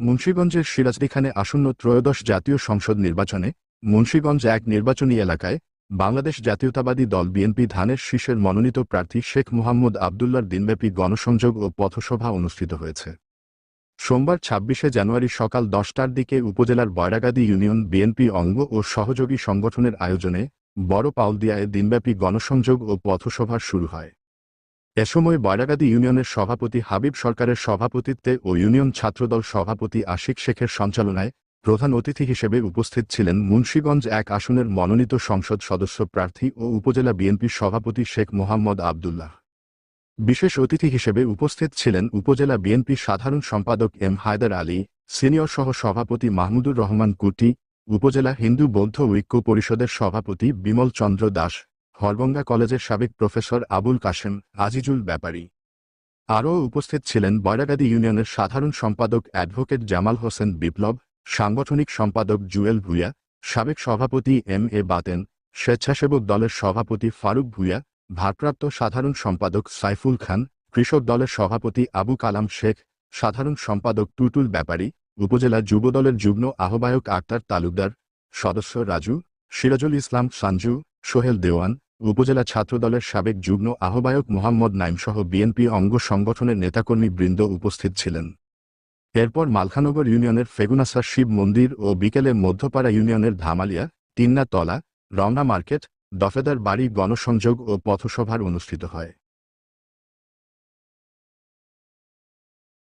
মুন্সীগঞ্জের সিরাজদিখানে আসন্ন ত্রয়োদশ জাতীয় সংসদ নির্বাচনে মুন্সীগঞ্জ এক নির্বাচনী এলাকায় বাংলাদেশ জাতীয়তাবাদী দল বিএনপি ধানের শীষের মনোনীত প্রার্থী শেখ মুহাম্মদ আবদুল্লার দিনব্যাপী গণসংযোগ ও পথসভা অনুষ্ঠিত হয়েছে। সোমবার ছাব্বিশে জানুয়ারি সকাল দশটার দিকে উপজেলার বয়রাগাদি ইউনিয়ন বিএনপি অঙ্গ ও সহযোগী সংগঠনের আয়োজনে বড় পাউলদিয়ায় দিনব্যাপী গণসংযোগ ও পথসভা শুরু হয়। এ সময় বয়রাগাদি ইউনিয়নের সভাপতি হাবিব সরকারের সভাপতিত্বে ও ইউনিয়ন ছাত্রদল সভাপতি আশিক শেখের সঞ্চালনায় প্রধান অতিথি হিসেবে উপস্থিত ছিলেন মুন্সীগঞ্জ এক আসনের মনোনীত সংসদ সদস্য প্রার্থী ও উপজেলা বিএনপির সভাপতি শেখ মোহাম্মদ আবদুল্লাহ। বিশেষ অতিথি হিসেবে উপস্থিত ছিলেন উপজেলা বিএনপি সাধারণ সম্পাদক এম হায়দার আলী, সিনিয়র সহ সভাপতি মাহমুদুর রহমান কুটি, উপজেলা হিন্দু বৌদ্ধ ঐক্য পরিষদের সভাপতি বিমল চন্দ্র দাস হরবঙ্গা কলেজের সাবেক প্রফেসর আবুল কাশেম আজিজুল ব্যাপারী। আরও উপস্থিত ছিলেন বয়রাগাদি ইউনিয়নের সাধারণ সম্পাদক অ্যাডভোকেট জামাল হোসেন বিপ্লব, সাংগঠনিক সম্পাদক জুয়েল ভুইয়া, সাবেক সভাপতি এম এ বাতেন, স্বেচ্ছাসেবক দলের সভাপতি ফারুক ভুইয়া, ভারপ্রাপ্ত সাধারণ সম্পাদক সাইফুল খান, কৃষক দলের সভাপতি আবু কালাম শেখ, সাধারণ সম্পাদক টুটুল ব্যাপারী, উপজেলা যুবদলের যুগ্ম আহ্বায়ক আক্তার তালুকদার, সদস্য রাজু, সিরাজুল ইসলাম সাঞ্জু, সোহেল দেওয়ান উপজেলা ছাত্রদলের সাবেক যুগ্ম আহ্বায়ক মোহাম্মদ নাইমসহ বিএনপি অঙ্গ সংগঠনের নেতাকর্মী বৃন্দ উপস্থিত ছিলেন। এরপর মালখানগর ইউনিয়নের ফেগুনাসা শিব মন্দির ও বিকেলে মধ্যপাড়া ইউনিয়নের ধামালিয়া তিন্নাতলা রমনা মার্কেট, দফেদার বাড়ি গণসংযোগ ও পথসভার অনুষ্ঠিত হয়।